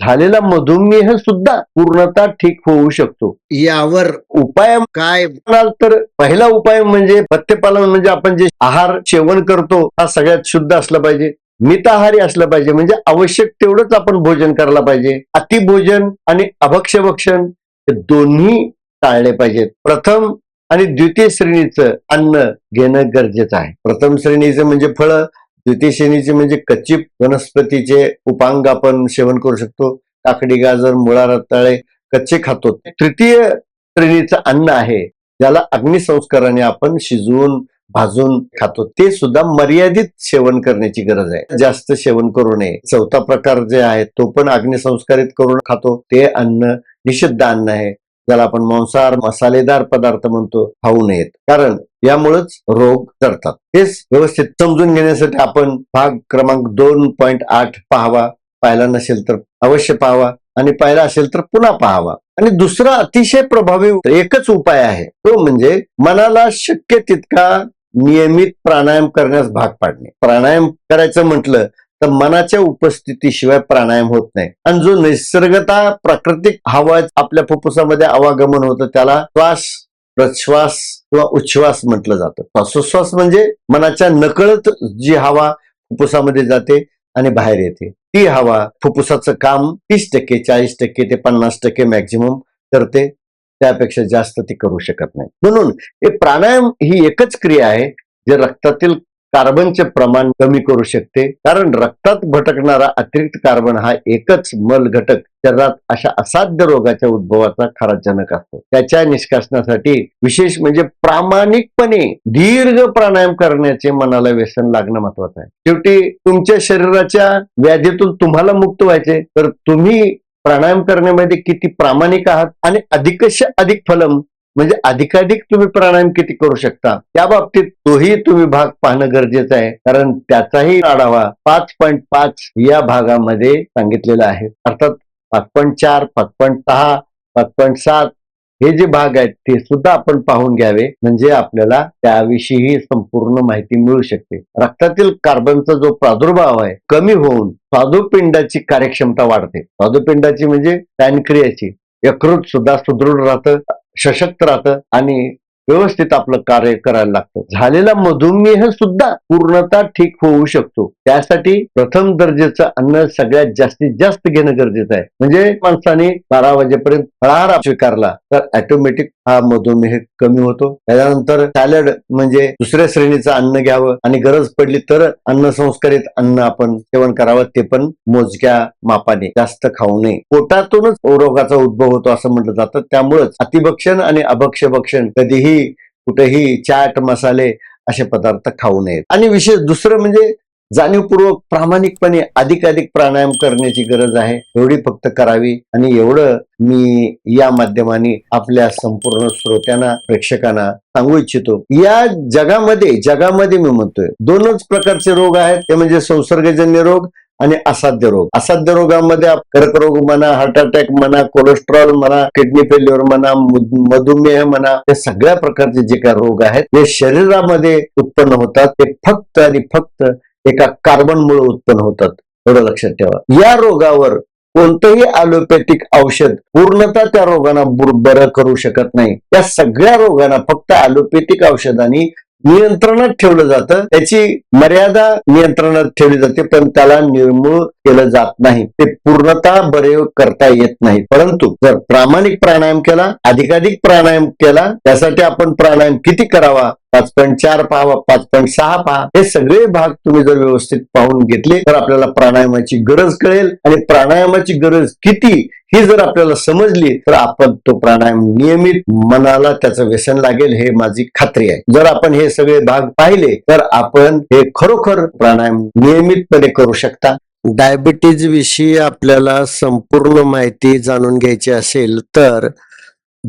झालेला मधुमेह सुद्धा पूर्णतः ठीक होऊ शकतो. यावर उपाय काय? म्हणाल तर पहिला उपाय म्हणजे पथ्यपालन म्हणजे आपण जे आहार सेवन करतो हा सगळ्यात शुद्ध असला पाहिजे. मिताहारी असलं पाहिजे म्हणजे आवश्यक तेवढंच आपण भोजन करायला पाहिजे. अतिभोजन आणि अभक्ष्य भक्षण हे दोन्ही टाळले पाहिजेत. प्रथम आणि द्वितीय श्रेणीचं अन्न घेणं गरजेचं आहे. प्रथम श्रेणीचं म्हणजे फळं द्वितीय श्रेणीचे म्हणजे कच्ची वनस्पतीचे उपांग आपण सेवन करू शकतो. काकडी गाजर मुळा रताळे कच्चे खातो. तृतीय श्रेणीचं अन्न आहे ज्याला अग्निसंस्काराने आपण शिजवून भाजून खातो. ते सुद्धा मर्यादित सेवन करण्याची गरज आहे. जास्त सेवन करू नये. चौथा प्रकार जे आहे तो पण अग्निसंस्कारित करून खातो. ते अन्न निषिद्ध अन्न आहे. ज्याला आपण मांसाहार मसालेदार पदार्थ म्हणतो खाऊ नयेत. कारण यामुळेच रोग करतात हेच व्यवस्थित समजून घेण्यासाठी आपण भाग क्रमांक दोन पॉईंट आठ पाहावा. पाहिला नसेल तर अवश्य पाहावा आणि पाहिला असेल तर पुन्हा पाहावा. आणि दुसरा अतिशय प्रभावी एकच उपाय आहे. तो म्हणजे मनाला शक्य तितका नियमित प्राणायाम करण्यास भाग पाडणे. प्राणायाम करायचं म्हटलं तर मनाच्या उपस्थितीशिवाय प्राणायाम होत नाही. आणि जो निसर्गता प्राकृतिक हवा आपल्या फुफ्फुसामध्ये आवागमन होतं त्याला श्वास प्रश्वास किंवा उच्छ्वास म्हटलं जातं. श्वासोश्वास म्हणजे मनाच्या नकळत जी हवा फुफ्फुसामध्ये जाते आणि बाहेर येते. ती हवा फुफ्फुसाचं काम तीस टक्के चाळीस टक्के ते पन्नास टक्के मॅक्झिमम करते. त्यापेक्षा जास्त ती करू शकत नाही. म्हणून हे प्राणायाम ही एकच क्रिया आहे जे रक्तातील कार्बनचे प्रमाण कमी करू शकते. कारण रक्तात भटकणारा अतिरिक्त कार्बन हा एकच मल घटक शरीरात अशा असाध्य रोगाच्या उद्भवाचा खरा जनक असतो. त्याच्या निष्कासनासाठी विशेष म्हणजे प्रामाणिकपणे दीर्घ प्राणायाम करण्याचे मनाला व्यसन लागणं महत्वाचं आहे. शेवटी तुमच्या शरीराच्या व्याधीतून तुम्हाला मुक्त व्हायचे तर तुम्ही प्राणायाम करण्यामध्ये किती प्रामाणिक आहात आणि अधिकश अधिक फलम म्हणजे अधिकाधिक तुम्ही प्राणायाम किती करू शकता? त्या बाबतीत तोही तुम्ही भाग पाहणं गरजेचं आहे. कारण त्याचाही आढावा पाच पॉईंट पाच या भागामध्ये सांगितलेला आहे. अर्थात पाच पॉईंट चार पाच पॉईंट सहा पाच पॉईंट सात हे जे भाग आहेत ते सुद्धा आपण पाहून घ्यावे. म्हणजे आपल्याला त्याविषयी संपूर्ण माहिती मिळू शकते. रक्तातील कार्बनचा जो प्रादुर्भाव आहे कमी होऊन स्वादुपिंडाची कार्यक्षमता वाढते. स्वादुपिंडाची म्हणजे पॅनक्रियाची. यकृत सुद्धा सुदृढ राहतं सशक्त राहतं आणि व्यवस्थित आपलं कार्य करायला लागतं. झालेला मधुमेह सुद्धा पूर्णतः ठीक होऊ शकतो. त्यासाठी प्रथम दर्जेचं अन्न सगळ्यात जास्तीत जास्त घेणं गरजेचं आहे. म्हणजे माणसाने बारा वाजेपर्यंत फळाहार स्वीकारला तर ऑटोमॅटिक हा मधुमेह कमी होतो. त्याच्यानंतर सॅलड म्हणजे दुसऱ्या श्रेणीचं अन्न घ्यावं आणि गरज पडली तर अन्न संस्कारित अन्न आपण सेवन करावं ते पण मोजक्या मापाने जास्त खाऊ नये. पोटातूनच रोगाचा उद्भव होतो असं म्हटलं जातं. त्यामुळेच अतिभक्षण आणि अभक्ष भक्षण कधीही कुठेही चाट मसाले असे पदार्थ खाऊ नयेत. आणि विशेष दुसरं म्हणजे जाणीवपूर्वक प्रामाणिकपणे अधिकाधिक प्राणायाम करण्याची गरज आहे. एवढी फक्त करावी आणि एवढं मी या माध्यमाने आपल्या संपूर्ण श्रोत्यांना प्रेक्षकांना सांगू इच्छितो. या जगामध्ये जगामध्ये मी म्हणतोय दोनच प्रकारचे रोग आहेत. ते म्हणजे संसर्गजन्य रोग आणि असाध्य रोग. असाध्य रोगामध्ये कर्करोग म्हणा हार्ट अटॅक म्हणा कोलेस्ट्रॉल म्हणा किडनी फेल्युअर म्हणा मधुमेह म्हणा हे सगळ्या प्रकारचे जे काही रोग आहेत ते शरीरामध्ये उत्पन्न होतात. ते फक्त आणि फक्त एका कार्बनमुळे उत्पन्न होतात. एवढं लक्षात ठेवा. या रोगावर कोणतंही अलोपॅथिक औषध पूर्णतः त्या रोगांना बरं करू शकत नाही. या सगळ्या रोगांना फक्त अलोपॅथिक औषधांनी नियंत्रणात ठेवलं जातं. त्याची मर्यादा नियंत्रणात ठेवली जाते पण त्याला निर्मूळ केलं जात नाही. ते पूर्णतः बरे करता येत नाही. परंतु जर प्रामाणिक प्राणायाम केला अधिकाधिक प्राणायाम केला त्यासाठी आपण प्राणायाम किती करावा? पाच पॉईंट चार पहावा पाच पॉईंट सहा पहा हे सगळे भाग तुम्ही जर व्यवस्थित पाहून घेतले तर आपल्याला प्राणायामाची गरज कळेल. आणि प्राणायामाची गरज किती ही जर आपल्याला समजली तर आपण तो प्राणायाम नियमित मनाला त्याचं व्यसन लागेल हे माझी खात्री आहे. जर आपण हे सगळे भाग पाहिले तर आपण हे खरोखर प्राणायाम नियमितपणे करू शकता. डायबिटीज विषयी आपल्याला संपूर्ण माहिती जाणून घ्यायची असेल तर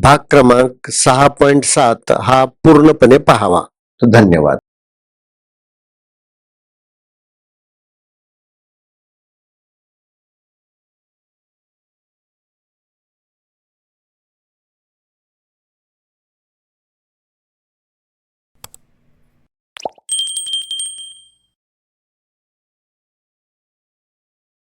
भाग क्रमांक सहा पॉईंट सात हा पूर्णपणे पाहावा. धन्यवाद.